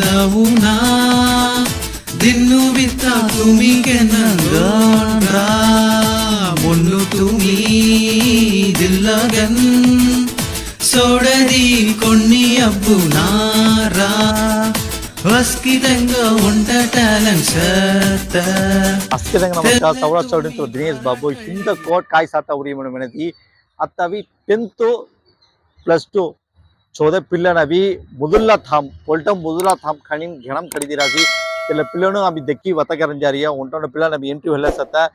dauna Dinu vita tumi kenangan Monu tumi dillagan సోడది కొన్ని అబ్బునారా వస్కిదంగా ఉంట talent సత్త ಅಸ್ಕಿದಂಗ ನಮಸ್ಕಾರ ಸೌರಾಷ್ಟ್ರ ಅವರಿಂತ ದಿನೇಶ್ ಬಾಬು ಹಿಂದ ಕೋಟ್ ಕಾಯಿ ಸಾತ ಉರಿ ಮೇಡಮ್ ಏನದಿ ಅತ್ತವಿ ચૌદે પિલ્લણ આવી મુદુલ્લા થામ પોલ્ટમ મુદુલ્લા થામ ખાણીને ઘેણમ ખરીદી રાખી એટલે પિલ્લણું આવી દક્કી વતકરંજારીયા ઉંટોને પિલ્લણ આવી એન્ટ્રી વહેલા સત્તા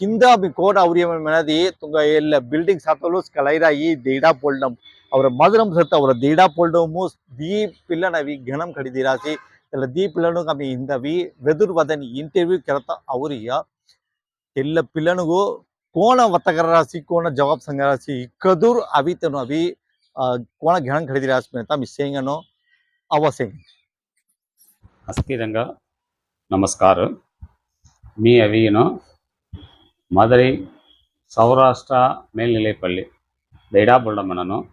ಹಿಂದ ಬಿ ಕೋಟ ಅವ್ರಿಯ ಮನದಿ ತುಂಗ ಎಲ್ಲ ಬಿಲ್ಡಿಂಗ್ ಸಾತಲು ಸ್ಕಲೈರಾಗಿ ದೇಡಾ ಪೋಲ್ಡಂ ಅವರ ಮದರಂ ಸತ್ತ ಅವರ ದೇಡಾ ಪೋಲ್ಡಮು ದಿ ಪಿಲ್ಲನವಿ ಗಣಂ ಕಡಿದಿರಾಸಿ ಎಲ್ಲ ದಿ ಪಿಲ್ಲನು ಕಮ್ಮಿ ಹಿಂದವಿ ವೆದುರ್ ವದನಿ ಇಂಟರ್ವ್ಯೂ ಕೆರತ ಅವರಿಯ ಎಲ್ಲ ಪಿಲ್ಲನಿಗೂ ಕೋಣ ವರ್ತಕರ ರಾಸಿ ಕೋಣ ಜವಾಬ್ ಸಂಗರಾಸಿ ಕದುರ್ ಅವಿತನು ಅವಿ కోణ ఘనం ఖరీదు రాసిపోయిన విషయంగానో అవశ్యం అస్థిరంగా నమస్కారం మీ అవియను మధురై சௌராஷ்டிரா மேல்நிலைப்பள்ளி தைடாபுல்டமனனும்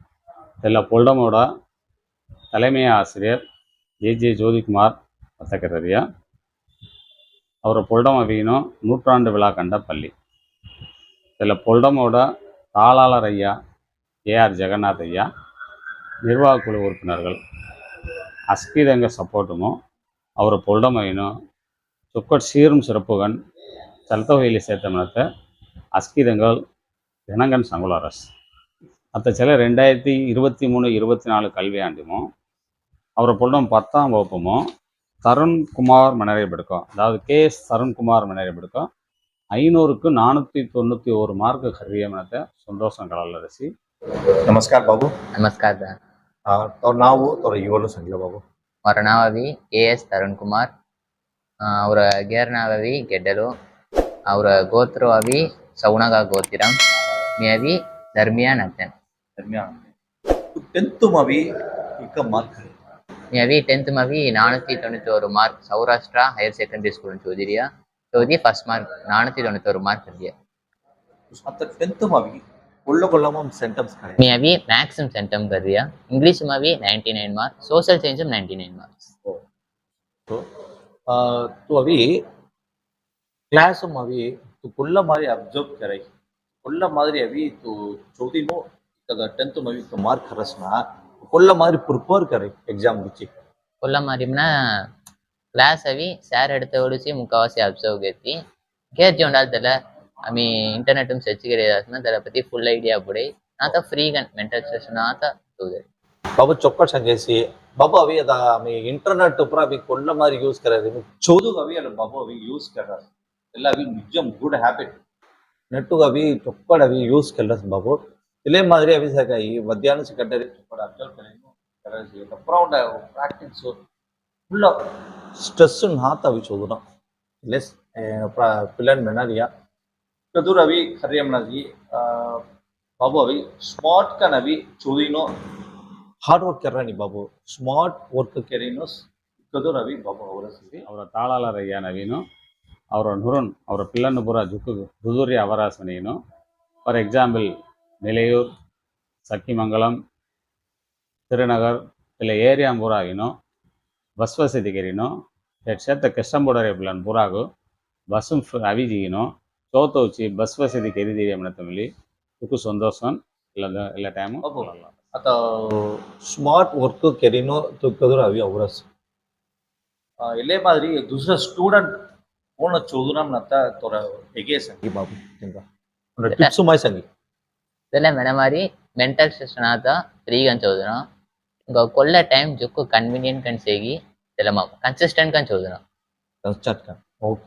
தெல்ல புல்டமோட தலைமை ஆசிரியர் ஏ ஜே ஜோதிகுமார் வத்தக்கரரியா அவரை புல்டம் அவியினும் நூற்றாண்டு விழா கண்ட பள்ளி இதில் புல்டமோட தாளாளர் ஐயா ஏஆர் ஜெகநாத் ஐயா நிர்வாகக்குழு உறுப்பினர்கள் அஸ்கிதங்க சப்போர்ட்டுமும் அவரை பொருடமையினும் சுக்கட் சீரும் சிறப்புகன் சலத்தொகையில் சேர்த்தமனத்தை அஸ்கிதங்கள் தினங்கன் சங்குலாரஸ் அத்த சில ரெண்டாயிரத்தி இருபத்தி மூணு இருபத்தி நாலு கல்வியாண்டுமும் அவரை பொருடம் பத்தாம் வகுப்புமோ தருண்குமார் மனரை பிடிக்கும். அதாவது கே எஸ் தருண்குமார் மனரை ஐநூறுக்கு ಐನೂರಕ್ಕೂ ನಾನೂತಿ ஒரு ಓರು ಮಾರ್ಕ್ ಹರಿಯ ಮತ್ತೆ ಸಂತೋಷ ಕಳಲರಿಸಿ ನಮಸ್ಕಾರ ಬಾಬು ನಮಸ್ಕಾರ ಅವ್ರ ನಾವು ಅವ್ರ ಇವರು ಸಂಗಿಲ ಬಾಬು ಅವರ ನಾವವಿ ಎ ಎಸ್ ತರುಣ್ ಕುಮಾರ್ ಅವರ ಗೇರ್ ನಾವವಿ ಗೆಡ್ಡಲು ಅವರ ಗೋತ್ರ ಅವಿ ಸೌಣಗ ಗೋತಿರಂ ಮೇವಿ ಧರ್ಮಿಯಾ ನಗ್ತನ್ ಧರ್ಮಿಯಾ ಟೆಂತ್ ಮವಿ ಇಕ್ಕ ಮಾರ್ಕ್ மேபி டென்த்து மாவி நானூற்றி தொண்ணூற்றோரு mark Saurashtra higher secondary school சோதிரியா சோதி ஃபர்ஸ்ட் மார்க் நானூற்றி தொண்ணூற்றோரு மார்க் இருந்தியா டென்த்து மாவி உள்ள கொள்ளாமல் சென்டம்ஸ் உண்மையாகவே மேக்ஸும் சென்டம் கருதியா இங்கிலீஷுமாவே நைன்டி நைன் மார்க் சோஷியல் சயின்ஸும் நைன்டி நைன் மார்க் ஸோ आ, तो अभी क्लास में अभी तो कुल्ला मारे ऑब्जर्व कराई कुल्ला டென்த்து अभी तो மார்க் नो तदा மாதிரி में கரை எக்ஸாம் मार्क खरसना कुल्ला मारे प्रिपेयर கிளாஸ் அவி சார் எடுத்த ஒடிச்சு முக்கால்வாசி அப்சர்வ் கேத்தி கேட்டு ஒன்றால் தெரியல ఆమె ఇంటర్నెట్ చర్చకి రాసిన దాని బట్టి ఫుల్ ఐడియా అప్పుడే నాతో ఫ్రీగా మెంటల్ స్ట్రెస్ నాతో తోదాడు బాబు చొక్కసం చేసి బాబు అవి అదా మీ ఇంటర్నెట్ పూర అవి కొండ మారి యూస్ కరారు చదువు అవి అలా బాబు అవి యూస్ కరారు ఇలా అవి నిజం గుడ్ హ్యాబిట్ నెట్టుగా అవి చొక్కడు అవి యూస్ కరారు బాబు ఇదే మాదిరి అవి సగ ఈ మధ్యాహ్నం సెకండరీ చొక్కడు అబ్జర్వ్ కరేను కరారు అప్పుడు ప్రాక్టీస్ ఫుల్ స్ట్రెస్ నాత అవి చదువునా లెస్ పిల్లని మెనాలియా ಮೆನರಿಯಾ ಕದೂರ್ ಅವಿ ಖರ್ಯಮ್ನದಿ ಬಾಬು ಅವಿ ಸ್ಮಾರ್ಟ್ ಕನ್ ಅವಿ ಚೋದಿನೋ hard work ಕೆರ್ರಾನಿ Babu smart work ಕೆರಿನೋ ಕದೂರ್ ಅವಿ ಬಾಬು ಅವರ ಸಿರಿ ಅವರ ತಾಳಾಳರ ಅಯ್ಯ ನವೀನು ಅವರ ನುರುನ್ ಅವರ ಪಿಲ್ಲನ್ನು ಪುರ ಜುಕ್ಕು ದುದೂರಿ ಅವರಾಸನೇನು ಫಾರ್ ಎಕ್ಸಾಂಪಲ್ ನಿಲೆಯೂರ್ ಸಕ್ಕಿಮಂಗಲಂ ತಿರುನಗರ್ ಇಲ್ಲ ಏರಿಯಾ ಪೂರಾಗಿನೋ ಬಸ್ ವಸತಿ ಕೆರಿನೋ ಕ್ಷೇತ್ರ ಕೆಷ್ಟಂಬೋಡರೆ ಪಿಲ್ಲನ್ ಪೂರಾಗು ಬಸ್ಸು ಅವಿಜಿಗಿನೋ ಚೋತೋಚಿ ಬಸ್ ವಸತಿ ಕೆರಿದೀರಿ ಅಮ್ಮನ ತಮಿಳಿ ತುಕು ಸಂತೋಷನ್ ಇಲ್ಲ ಇಲ್ಲ ಟೈಮು ಅಬ್ಬೋ. आता स्मार्ट वर्क केरीनो तो कदर हवी आवरस इल्ले मादिरी दुसरा स्टुडंट कोण चोदुनाम नता तोरा हेगे संगी बाबू तेंका म्हणजे टिप्स माय संगी ಇದೆಲ್ಲ ಮೆನ ಮಾರಿ ಮೆಂಟಲ್ ಸ್ಟ್ರೆಸ್ ನಾತ ಫ್ರೀ ಗನ್ ಚೋದನ ಇಂಕ ಕೊಲ್ಲ ಟೈಮ್ ಜುಕ್ಕು ಕನ್ವೀನಿಯಂಟ್ ಕನ್ ಸೇಗಿ ಇದೆಲ್ಲ ಮ ಕನ್ಸಿಸ್ಟೆಂಟ್ ಕನ್ ಚೋದನ चाट का ओके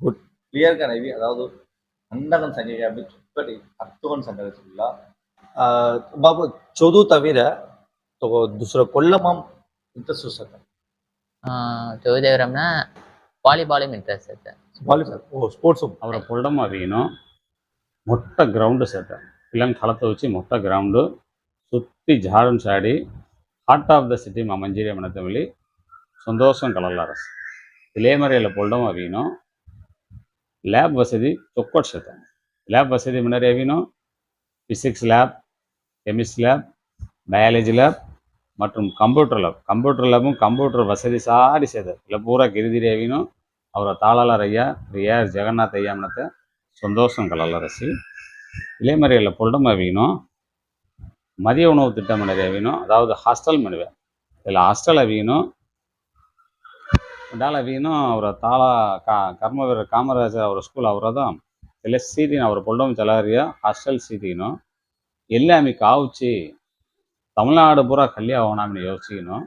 गुड क्लियर का नहीं அன்னவன் சஞ்சய் அப்படி இப்படி அர்த்தவன் சஞ்சய் சொல்லா ಬಾಬು ಚೋದು ತವಿರ ತಗೋ ದುಸರ ಕೊಲ್ಲಮಾಂ ಇಂತ ಸುಸತ ಚೌದೇವರಮ್ನ ವಾಲಿಬಾಲಿಂಗ್ ಇಂಟ್ರೆಸ್ಟ್ ಐತೆ ವಾಲಿಬಾಲ್ ಓ ಸ್ಪೋರ್ಟ್ಸ್ ಅವರ ಕೊಲ್ಲಮ ಅದೇನು ಮೊಟ್ಟ ಗ್ರೌಂಡ್ ಸೇತ పిల్లని కళతో వచ్చి మొట్ట గ్రౌండ్ சுத்தி ஜாடும் சாடி ஹார்ட் ஆஃப் த சிட்டி மமஞ்சேரி மனத்தமிழி சந்தோஷம் கலர்ல அரசு. இளையமறையில் பொல்டம் அப்படின்னும் ಲ್ಯಾಬ್ ವಸತಿ ಚೊಕ್ಕೊಟ್ ಶತ ಲ್ಯಾಬ್ ವಸತಿ ಮುನ್ನರಿ ಅವಿನು physics lab chemistry lab biology lab மற்றும் computer lab computer lab computer ವಸತಿ ಸಾರಿ ಸೇದ ಇಲ್ಲ ಪೂರ ಗಿರಿದಿರೇವಿನು ಅವರ ತಾಳಾಲ ರಯ್ಯ ರಿಯ ಜಗನ್ನಾಥ ಅಯ್ಯ ಮತ್ತೆ சந்தோஷம் கலல்லரசி இதே மாதிரி இல்லை பொருடம் வீணும் மதிய உணவு திட்டம் நிறைய வேணும் அதாவது ஹாஸ்டல் மனுவே இதில் ஹாஸ்டல் வீணும் ಡಾಲವಿನೂ அவரை ತಾಳ கா கர்மவீரர் காமராஜர் ಅವರ ಸ್ಕೂಲ್ ಅವರದ தான் ಸೀಟಿನ ಅವರ அவர் ಚಲಾರಿಯ ಹಾಸ್ಟೆಲ್ ஹாஸ்டல் ಎಲ್ಲೇ ಆಮಿ ಕಾವುಚಿ தமிழ்நாடு பூரா கல்யாணம் ஆகணும்னு யோசிக்கணும்.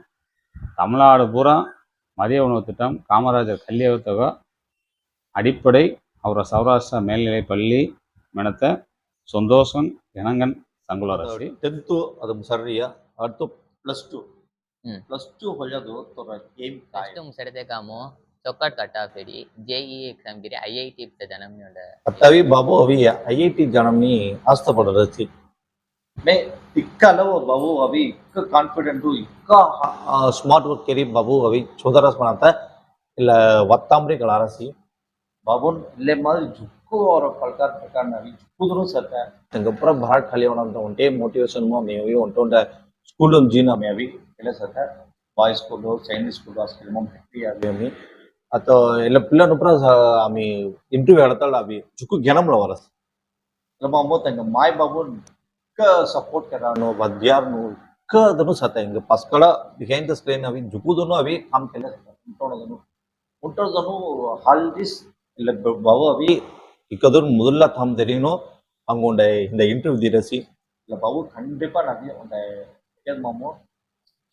தமிழ்நாடு பூரா மதிய உணவு திட்டம் காமராஜர் கல்வி தொகை அடிப்படை அவரை சௌராஷ்டிரா மேல்நிலை பள்ளி மெனத்த சந்தோஷம் இனங்கன் சங்குலரசி டென்த்து அது சரியா? அடுத்து ப்ளஸ் டூ ಪ್ಲಸ್ ಟು ಹೊಳ್ಳೋದು ತೋರ ಏಮ್ ಕಾಯ್ first ಮುಗಿಸಿಡತೆ com ಚೊಕ್ಕಟ್ cut off ED JE exam Giri I I T ಜನಮ್ ನೋಡ ಅತ್ತವಿ ಬಾಬು ಅವಿ I I T ಜನಮ್ನಿ ಆಸ್ತಪಡರಸಿ May ಇಕ್ಕಲವು Babu ಅವಿ ಇಕ್ಕ ಕಾನ್ಫಿಡೆಂಟು ಇಕ್ಕ ಸ್ಮಾರ್ಟ್ ವರ್ಕ್ ಕೆರಿ ಬಾಬು ಅವಿ ಚೋದರಸ್ ಮಾಡಂತ ಇಲ್ಲ ಒತ್ತಾಂಬ್ರಿ ಕಳಾರಸಿ ಬಾಬುನ್ ಇಲ್ಲೇ ಮಾದ್ರಿ ಜುಕ್ಕು ಅವರ ಪ್ರಕಾರ ಪ್ರಕಾರ ಅವಿ ಜುಕ್ಕುದ್ರು ಸತ್ತ ತಂಗಪ್ರ ಭಾಳ ಖಾಲಿ ಅವನಂತ ಒಂಟೇ ಮೋಟಿವೇಶನ್ ಮೇವಿ ಒಂಟೊಂಡ స్కూల్లో జీనామే అవి ఎలా సత బాయ్ స్కూల్లో చైనీస్ స్కూల్లో అసలు హెప్పీ అవి అవి అతో ಎಲ್ಲ ಪಿಲ್ಲನಪುರ ಆಮಿ ಇಂಟರ್ವ್ಯೂ ಹೇಳ್ತಾಳ ಅವಿ ಚುಕ್ಕು ಗೆನಮ್ಲ ವರಸ್ ನಮ್ಮ ಅಮ್ಮ ತಂಗ ಮಾಯ್ ಬಾಬು ಕ ಸಪೋರ್ಟ್ ಕರಾನು ವದ್ಯಾರ್ನು ಕ ಅದನ್ನು ಸತ ಹಿಂಗ ಪಸ್ಕಳ ಬಿಹೈಂಡ್ ದ ಸ್ಕ್ರೀನ್ ಅವಿ ಜುಕುದನು ಅವಿ ಕಾಮ್ ಕೆಲ್ಲ ಉಂಟೋಣದನು ಉಂಟೋದನು ಹಾಲ್ ದಿಸ್ ಇಲ್ಲ ಬಾವು ಅವಿ ಇಕ್ಕದ್ರ ಮೊದಲ ತಾಮ್ ತೆರೀನು ಹಂಗೊಂಡೆ ಹಿಂದೆ ಇಂಟರ್ವ್ಯೂ ದಿರಸಿ ಇಲ್ಲ ಬಾವು ಖಂಡಿಪ ನದಿ ಒಂದೇ యజమాము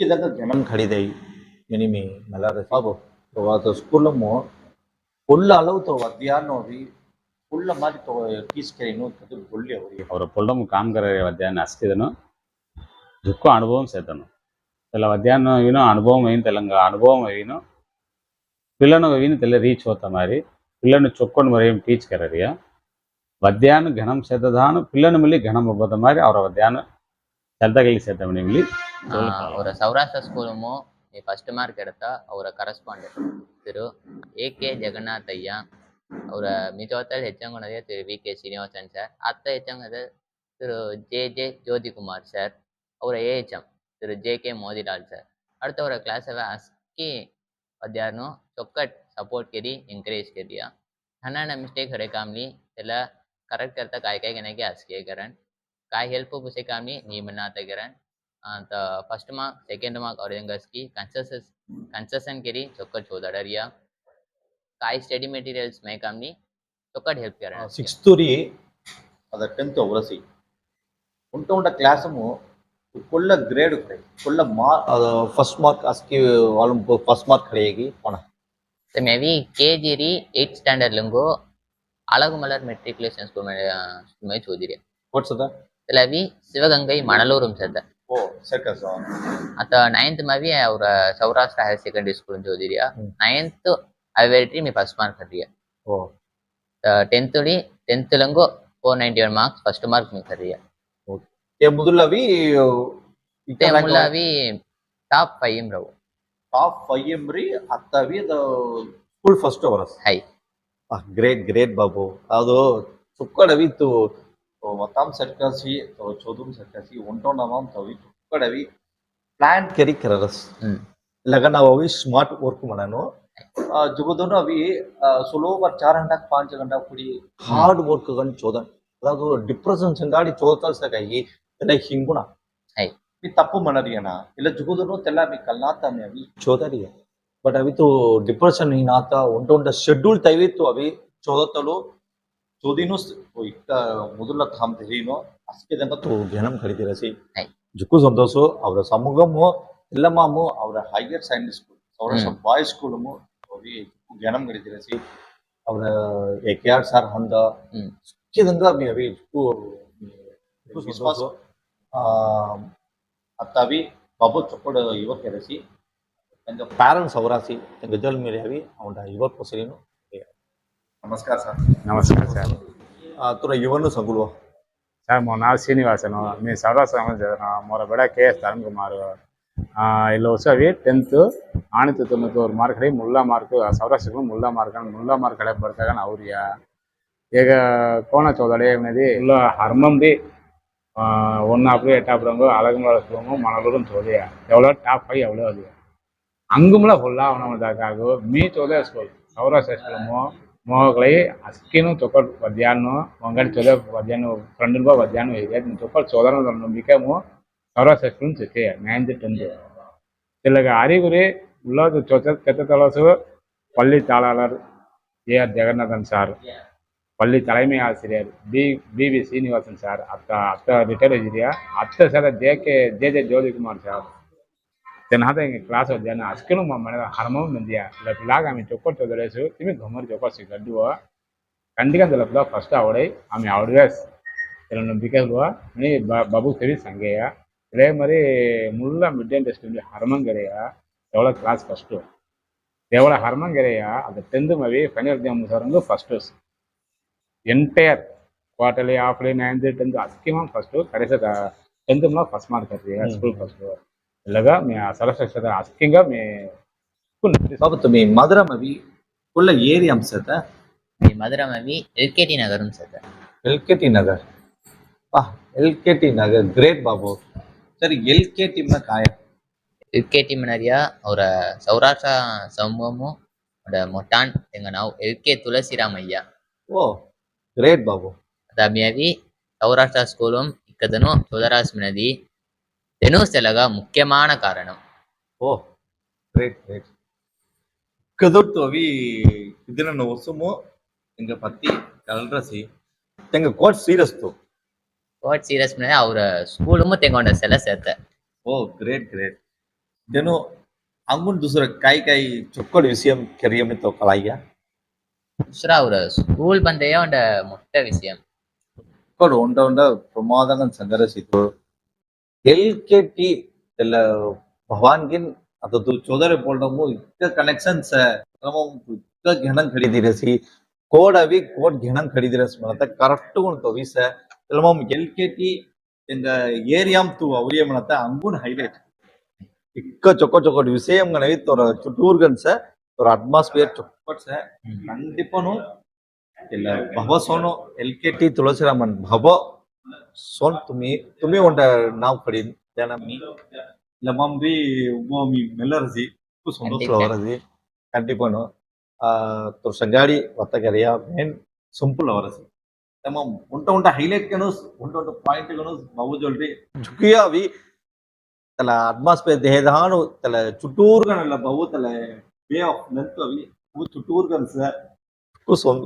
ఈ దగ్గర జనం ఖరీదై ఎనిమి మెలారే బాబు తర్వాత స్కూలము పొల్ల అలవుతో వద్యాను అవి ಪುಳ್ಳ ಮಾಡಿ ತಗೋ ಕೀಸ್ಕರೇನು ಅಂತದ್ದು ಒಳ್ಳೆ ಅವರಿಗೆ ಅವರ ಪೊಳ್ಳಮ್ ಕಾಮಗಾರ ಅಧ್ಯಯನ ಹಸ್ಕಿದನು ದುಃಖ ಅನುಭವಂ ಸೇತನು ಎಲ್ಲ ಅಧ್ಯಯನ ಏನು ಅನುಭవం ಏನು ತೆಲಂಗ ಅನುಭవం ಏನು పిల్లను విని తెల్ల రీచ్ అవుతా మరి పిల్లను చొక్కొని మరి ఏం టీచ్ కరరియా వద్యాను గణం సెదదాను పిల్లను మళ్ళీ గణం అవ్వదు మరి అవర వద్యాను ಶ್ರದ್ಧಾಗಳಿಗೆ ಸೇರ್ತಾವೆ ನೀವು ಅವರ ಸೌರಾಷ್ಟ್ರ ಸ್ಕೂಲುಮು ಫಸ್ಟ್ ಮಾರ್ಕ್ ಎಡತ ಅವರ correspondent Thiru A K Jagannathayya ಅವರ ಮಿತೋತಲ್ಲಿ ಹೆಚ್ಚಂಗೊಂಡದೆ Thiru V K Srinivasan sir ಅತ್ತ ಹೆಚ್ಚಂಗದ Thiru J J Jothikumar sir அவர AHM Thiru J K Motilal sir அடுத்தவர ಕ್ಲಾಸವ ಅಸ್ಕಿ ಅದ್ಯಾರನು ಚೊಕ್ಕಟ್ ಸಪೋರ್ಟ್ ಕೆರಿ ಎಂಕರೇಜ್ ಕೆರಿಯ ಹಣ್ಣ ಮಿಸ್ಟೇಕ್ ಹೊಡೆ ಕಾಮ್ಲಿ ಎಲ್ಲ ಕರೆಕ್ಟ್ ಕರ್ತಾ ಕಾಯ್ ಕಾಯ್ ಕೆನಗೆ ಅಸ್ಕಿ ಕರಣ್ by help of Pusakami Nimanatagaran. And the first mark, second mark Aurangaski, concession carry Chokat Chodadaria. Kai study materials may come ni Chokat help Karan. Sixth story of the tenth oversee. ಉಂಟುಂಟ ಕ್ಲಾಸಮು ಫುಲ್ಲ grade ಕಡೆ ಫುಲ್ಲ mark first mark ಅಸ್ಕಿ ವಾಲಮ್ first mark ಕಡೆಯಾಗಿ ಪಣ maybe K G ರಿ eight standard ಲಂಗು ಅಳಗುಮಲರ್ matriculation school ಮೇಲೆ ಚೋದಿರಿ ವಾಟ್ಸ್ ಅದ ವಿ ಶಿವಗಂಗೈ ಮಣಲೂರು ಸದ್ದ ಅತ ನೈನ್ತ್ ಮವಿ ಅವ್ರ ಸೌರಾಷ್ಟ್ರ ಹೈಯರ್ ಸೆಕೆಂಡರಿ ಸ್ಕೂಲ್ ಅಂತ ಓದಿರಿಯ ನೈನ್ತ್ ಅವೆರಿಟಿ ಮಿ ಫಸ್ಟ್ ಮಾರ್ಕ್ ಕರಿಯ ಟೆಂತ್ ಡಿ tenth ಲಂಗು four ninety one marks first mark ಮಿ ಕರಿಯ ಮುದುಲ್ಲವಿ ಮುಲ್ಲವಿ ಟಾಪ್ ಫೈವ್ ರವು ಟಾಪ್ ಫೈವ್ ರೀ ಅತ್ತವಿ ಅದು ಸ್ಕೂಲ್ ಫಸ್ಟ್ ಅವರ್ಸ್ ಹೈ ಗ್ರೇಟ್ ಗ್ರೇಟ್ ಬಾಬು ಅದು ಸುಕ್ಕಡವಿ ಇತ್ತು વતામ સરકાર ಸಿ તો ચૌધરી સરકાર છે ತವಿ ಕಡವಿ ಪ್ಲಾಂಟ್ ಕೆರಿ ಕರರಸ್ ಲಗನ ಸ್ಮಾರ್ಟ್ ವರ್ಕ್ ಮಾಡನು ಜುಗದನು ಅವಿ ಸುಲೋವರ್ ಚಾರ್ ಗಂಟಕ್ ಪಾಂಚ ಗಂಟಾ ಕುಡಿ ಹಾರ್ಡ್ ವರ್ಕ್ ಗನ್ ಚೋದನ್ ಅದಾದು ಡಿಪ್ರೆಷನ್ ಚಂದಾಡಿ ಚೋದತಲ್ ಸಕಾಯಿ ಎಲ್ಲ ಹಿಂಗುಣ ಬಿ ತಪ್ಪು ಮನರಿಯನ ಇಲ್ಲ ಜುಗದನು ತಲ್ಲ ಬಿ ಕಲ್ನಾತಾನೆ ಅವಿ ಚೋದರಿಯ ಬಟ್ ಅವಿತು ಡಿಪ್ರೆಷನ್ ಹೀನಾತ ಒಂಟೊಂಡ ಶೆಡ್ಯೂಲ್ ತೈವಿತ್ತು ಅವಿ ಚೋದತಲು তদিনও ওইটা মুদুল্লা থাম ধেরিনো আজকে যেন তো ঝেনম খরিদি রাসি ಜುಕ್ಕು ಸಂತೋಷು ಅವರ ಸಮೂಹಮು ಇಲ್ಲಮ್ಮು ಅವರ higher secondary school Saurashtra boys ಸ್ಕೂಲಮು ಅವ್ರಿಗೆ ಜ್ಞಾನಂ ಕಡಿದಿರಸಿ ಅವರ ಎ ಕೆ ಆರ್ ಸಾರ್ ಹಂದ ಸಿಕ್ಕಿದಂಗ ಅವಿ ಅವಿ ಜುಕ್ಕು ವಿಶ್ವಾಸ. ಅತ್ತಾವಿ ಬಾಬು ಚೊಕ್ಕಡ ಯುವಕರಸಿ ಎಂಗ ಪ್ಯಾರೆಂಟ್ಸ್ ಅವರಾಸಿ ಎಂಗ ಜಲ್ ಮೇಲೆ ಅವಿ ಅವನ ಯುವಕ ಸರಿನು. ನಮಸ್ಕಾರ ಸರ್ నమస్కారం సార్ ತುರ ಯುವನು ಸಂಗುಳುವ సార్ మా నాన్న శ్రీనివాసను మీ సర్వస్వామి చదివిన మొర ಬಿಡ ಕೆ ಎಸ್ ತರುಣ್ ಕುಮಾರ್ ಇಲ್ಲಿ ಹೊಸವಿ ಟೆಂತ್ ಆಣಿತು ತೊಂಬತ್ತೂರು ಮಾರ್ಕ್ ಹಿಡಿ Mulla mark ಸೌರಾಷ್ಟ್ರಗಳು Mulla mark Mulla mark ಕಡೆ ಬರ್ತಾಗ ಅವ್ರಿಯ ಈಗ ಕೋಣ ಚೌದಡೆ అనేది ముల్లా హర్మం బి ஒன்னாப்பு ఎట్టాపు రంగు అలగమల స్కూము మనలూరు చోదయ ఎవరో టాప్ ఫైవ్ ఎవరో అది అంగుముల ఫుల్లా ఉన్న దాకాగు మీ చోదయ ಮೊಗಳಿ ಅಸ್ಕಿನೂ ತೊಕೊಟ್ಟು ಒದ್ಯಾನು ಒಂಗಡಿ ತೊಲೆ ಒದ್ಯಾನು ಫ್ರೆಂಡ್ಬ ಒದ್ಯಾನು ಇದೆ ತೊಕೊಟ್ಟು ಸೋದರ ನಂಬಿಕೆ ಮೂ ಸೌರ ಸೆಸ್ಕೊಂಡು ಸಿಕ್ಕಿ ಮ್ಯಾಂಜಿ ತಂದು ಇಲ್ಲಾಗ ಅರಿಗುರಿ ಉಳ್ಳೋದು ಚೊಚ ಕೆತ್ತ ತಲಸು பள்ளி தாளாளர் ஏஆர் ஜெகநாதன் சார் பள்ளி தலைமை ஆசிரியர் பி பிவி சீனிவாசன் சார் அத்தா அத்தை ரிட்டையர்ட் எஜிரியா அத்தை sir J K J J Jothikumar sir તેના એ ક્લાસ વધ્યાના આશ્કેલુમાં મને હાર્મોન બંધ્યા લપલાગ આમે ચોક્કસ ચોદરે છું તમે ગમર ચોક્કસ શીખડ્યું હોય ಖಂಡಿತ ಲಬ್ಧ ಫಸ್ಟ್ ಅವಡೆ ಆమె ಅವಡ್ವೇಸ್ ఇలా ನಂಬಿಕೆ ಅಲ್ವಾ ನೀ ಬಾಬು ಸರಿ ಸಂಗೇಯ ಇಳೆ ಮರಿ ಮುಳ್ಳ ಮಿಡ್ ಅಂಡ್ ಟೆಸ್ಟ್ ಹರಮಂಗೆರೆಯ ದೇವಳ ಕ್ಲಾಸ್ ಫಸ್ಟು ದೇವಳ ಹರಮಂಗೆರೆಯ ಅದು ಟೆಂತ್ ಮವಿ final exam ಮುಗಿಸೋರಂಗು first entire quarterly halfly ninth tenth ಅಸ್ಕಿಮಾಮ್ first ಕರೆಸ ಟೆಂತ್ ಮೇಲೆ ಫಸ್ಟ್ ಮಾರ್ಕ್ ಸ್ಕೂಲ್ ಫಸ್ಟು ಇಲ್ಲಗ మీ సరస్వతి అస్కింగా మీ బాబు మీ మధురం అవి ఫుల్ ఏరియా అంశత ಈ ಮಧುರಮವಿ ಎಲ್ ಕೆ ಟಿ ನಗರಂ ಸದ ಎಲ್ಕೆಟಿ ನಗರ್ ಪಾ ಎಲ್ಕೆಟಿ ನಗರ್ ಗ್ರೇಟ್ ಬಾಬು ಸರಿ ಎಲ್ಕೆಟಿ ನ ಕಾಯ ಎಲ್ ಕೆ ಟಿ ಮನರಿಯ ಅವರ ಸೌರಾಷ್ಟ್ರ ಸಮೂಹಮು ಅವರ ಮೊಟ್ಟಾನ್ ಎಂಗ ನಾವು ಎಲ್ ಕೆ ತುಳಸಿರಾಮಯ್ಯ ಓ ಗ್ರೇಟ್ ಬಾಬು ಅದಾಮಿಯವಿ ಸೌರಾಷ್ಟ್ರ ಸ್ಕೂಲುಂ ಇಕ್ಕದನು ಸೋದರಾಸ್ ಮಿನದಿ தெனு செலக முக்கியமான காரணம். ஓ ಗ್ರೇಟ್ ಗ್ರೇಟ್ ಕದೊಟ್ಟು ಅವಿ ಇದನ್ನ ಹೊಸಮು ಎಂಗ ಪತ್ತಿ ಕಲ್ರಸಿ ತೆಂಗ ಕೋಚ್ ಸೀರಸ್ತು கோட் சீரியஸ் அவர ஸ்கூலும் தெங்கோட சிலை சேர்த்த. ஓ கிரேட் கிரேட் ಜನ ಅಂಗುನ್ ದುಸರ கை கை ಚೊಕ್ಕಡ விஷயம் ಕೆರಿಯ ಮಿತ್ತ ಕಲಾಯ್ಯ ஆக்சுவலாக அவர ஸ்கூல் பந்தயம் அந்த மொட்டை விஷயம். கொடு உண்ட உண்ட பிரமாதங்கள் சங்கரசி ಎಲ್ಕೆಟಿ ಎಲ್ಲ ಭವಾನ್ಗಿನ್ ಅದು ಚೋದರೆ ಪೋಲ್ಡಮು ಇಕ್ಕ ಕನೆಕ್ಷನ್ಸ್ ಇಕ್ಕ ಘಣಂ ಖರೀದಿರಸಿ ಕೋಡ್ ಅವಿ ಕೋಡ್ ಘಣಂ ಖರೀದಿರಸ್ ಮನತ ಕರೆಕ್ಟ್ ಉಂಟು ವೀಸ ಕೆಲವೊಮ್ ಎಲ್ ಕೆ ಟಿ ಎಂದ ಏರಿಯಾಮ್ ತು ಅವರಿಯ ಮನತ ಅಂಗುಣ್ ಹೈಲೈಟ್ ಇಕ್ಕ ಚೊಕ್ಕ ಚೊಕ್ಕ ವಿಷಯಂ ಗಣವಿ ತೋರ ಚುಟೂರ್ಗನ್ ಸ ತೋರ ಅಟ್ಮಾಸ್ಫಿಯರ್ ಚೊಕ್ಕಟ್ ಸ ಕಂಡಿಪನು ಇಲ್ಲ ಭವ ಸೋನು ಎಲ್ ಕೆ ಟಿ ತುಳಸಿರಾಮನ್ ಭವ सोन तुम्ही तुम्ही म्हणता नाव पडीन त्या नाम मी லமாம்பி உமாமி மெல்லரசி சொந்தத்தில் வரது கண்டிப்பானு ஒரு சங்காடி வத்தக்கரையா மேன் ಸಿಂಪಲ್ ಅವರಸಿ ನಮ್ಮ ಉಂಟ ಉಂಟ ಹೈಲೈಟ್ಗಳು ಉಂಟ ಉಂಟ ಪಾಯಿಂಟ್ಗಳು ಮಗು ಜೊಲ್ರಿ ಚುಕಿಯಾವಿ ತಲ ಅಟ್ಮಾಸ್ಫಿಯರ್ ದೇಹದಾನು ತಲ ಚುಟ್ಟೂರ್ಗನಲ್ಲ ಬಹು ತಲೆ ಬೇ ಆಫ್ ಲೆಂತ್ ಅವಿ ಚುಟ್ಟೂರ್ಗನ್ಸ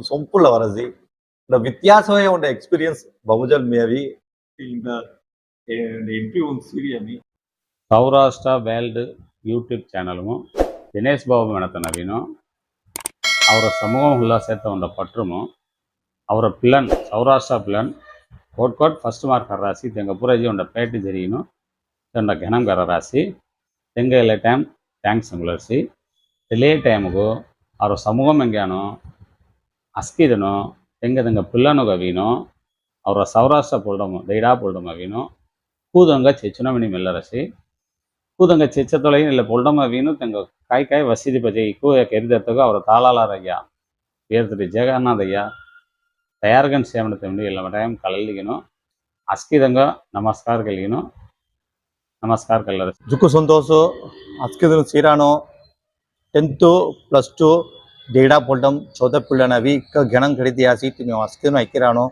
ಸೊಂಪುಲ್ಲ ವರಸಿ இந்த வித்தியாசமே உண்ட எக்ஸ்பீரியன்ஸ் பகுஜல் மேவி இந்த ఇంటర్వ్యూ సీరియని ಸೌರಾಷ್ಟ್ರ ವೇಲ್ಡ್ ಯೂಟ್ಯೂಬ್ ಚಾನಲ್ಮು ದಿನೇಶ್ ಬಾಬು ಮೆಣತ ನವೀನು ಅವರ ಸಮೂಹ ಉಲ್ಲಾಸೇತ ಒಂದ ಪಟ್ರುಮು ಅವರ ಪ್ಲನ್ ಸೌರಾಷ್ಟ್ರ ಪ್ಲನ್ ಕೋಟ್ ಕೋಟ್ ಫಸ್ಟ್ ಮಾರ್ಕ್ ರಾಸಿ ತೆಂಗ ಪೂರಜಿ ಒಂದ ಪೇಟಿ ಜರೀನು ತೆಂಡ ಘನಂ ಗರ ರಾಸಿ ತೆಂಗ ಎಲ್ಲ ಟೈಮ್ ಥ್ಯಾಂಕ್ಸ್ ಅಂಗುಲರ್ಸಿ తెలియ టైముకు ಅವರ ಸಮೂಹ ಮೆಂಗ್ಯಾನು ಅಸ್ಕಿದನು ಎಂಗದಂಗ ಪಿಲ್ಲನುಗವೀನೋ ಅವರ ಸೌರಾಷ್ಟ್ರ ಪುಲ್ಡಮ ದೈಡಾ ಪುಲ್ಡಮವೀನೋ ಕೂದಂಗ ಚೆಚ್ಚುನಮಣಿ ಮೆಲ್ಲರಸಿ ಕೂದಂಗ ಚೆಚ್ಚ ತೊಳೆಯಿನ ಇಲ್ಲ ಪುಲ್ಡಮವೀನು ತಂಗ ಕಾಯಿ ಕಾಯಿ ವಸೀದಿ ಪಜೆ ಕೂಯ ಕೆರಿದತ್ತಗ ಅವರ ತಾಳಾಲಾರಯ್ಯ ಬೇರ್ತರಿ ಜಗನ್ನಾದಯ್ಯ ತಯಾರ್ಗನ್ ಸೇವನ ತಂಡಿ ಇಲ್ಲ ಟೈಮ್ ಕಳಲಿಗೇನು ಅಸ್ಕಿದಂಗ ನಮಸ್ಕಾರ ಕಲಿಗೇನು ನಮಸ್ಕಾರ ಕಲ್ಲರಸಿ ಜುಕ್ಕು ಸಂತೋಷು ಅಸ್ಕಿದನು ಸೀರಾನು ಟೆಂತು ಪ್ಲಸ್ ಟು ದೇಗಡಾಪೊಲ್ಟಮ್ ಚೌದಪಿಳ್ಳನವಿ ಗಣಂ ಕಡಿತಿಯಾಸಿ ನೀವು ಅಷ್ಟೇನು ಐಕ್ಕಿರಾಣೋ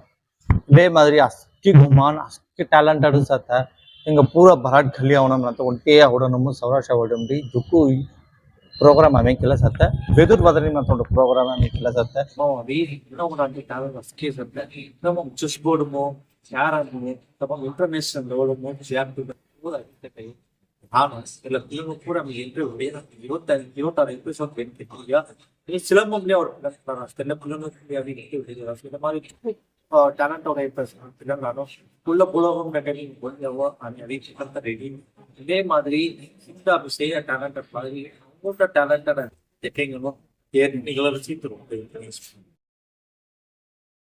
ಇದೇ ಮಾದರಿ ಅಷ್ಟು ಗುಮಾನ್ ಅಷ್ಟು ಟ್ಯಾಲೆಂಟೆಡ್ ಸತ್ತ ಹಿಂಗೆ ಪೂರ ಭರಾಟ್ ಖಲ್ಲಿ ಅವನಮ್ಮ ಅಂತ ಒಂಟೇ ಅವಡನಮ್ಮ ಸೌರಾಷ್ಟ್ರ ಹೊಡಮ್ರಿ ಜುಕ್ಕು ಪ್ರೋಗ್ರಾಮ್ ಆಮೇಲೆ ಕೆಲಸ ಸತ್ತ ಬೆದುರ್ ಬದರಿ ಮಾತೊಂಡು ಪ್ರೋಗ್ರಾಮ್ ಆಮೇಲೆ ಕೆಲಸ ಸತ್ತ ಅವಿ ಇನ್ನೂ ಒಂದು ಟ್ಯಾಲೆಂಟ್ ಅಷ್ಟೇ ಸತ್ತ ನಮ್ಮ ಚುಸ್ ಬೋರ್ಡ್ಮು ಯಾರು ತಮ್ಮ ಇಂಟರ್ನ್ಯಾಷನಲ್ ಲೆವೆಲ್ಮು ಜಾಬ್ ನಾನು ಎಲ್ಲ ಪೂರ ಇಂಟರ್ವ್ಯೂ ಇವತ್ತು ಇವತ್ತಾರು ಇಂಟರ್ವ್ಯೂ ಬೆನಿಫಿಟ್ ಈಗ ఈ సులభంగా ఎవరు చిన్న இந்த மாதிரி டேலண்டோட இப்போ பிள்ளைங்க அனௌன்ஸ் உள்ள புலகம் மெக்கானிக் கொஞ்சவோ అని అది இதே மாதிரி இந்த செய்ய டேலண்டட் மாதிரி உங்களோட டேலண்டட் எப்படிங்களும் ஏறி நிகழ்ச்சி திரும்ப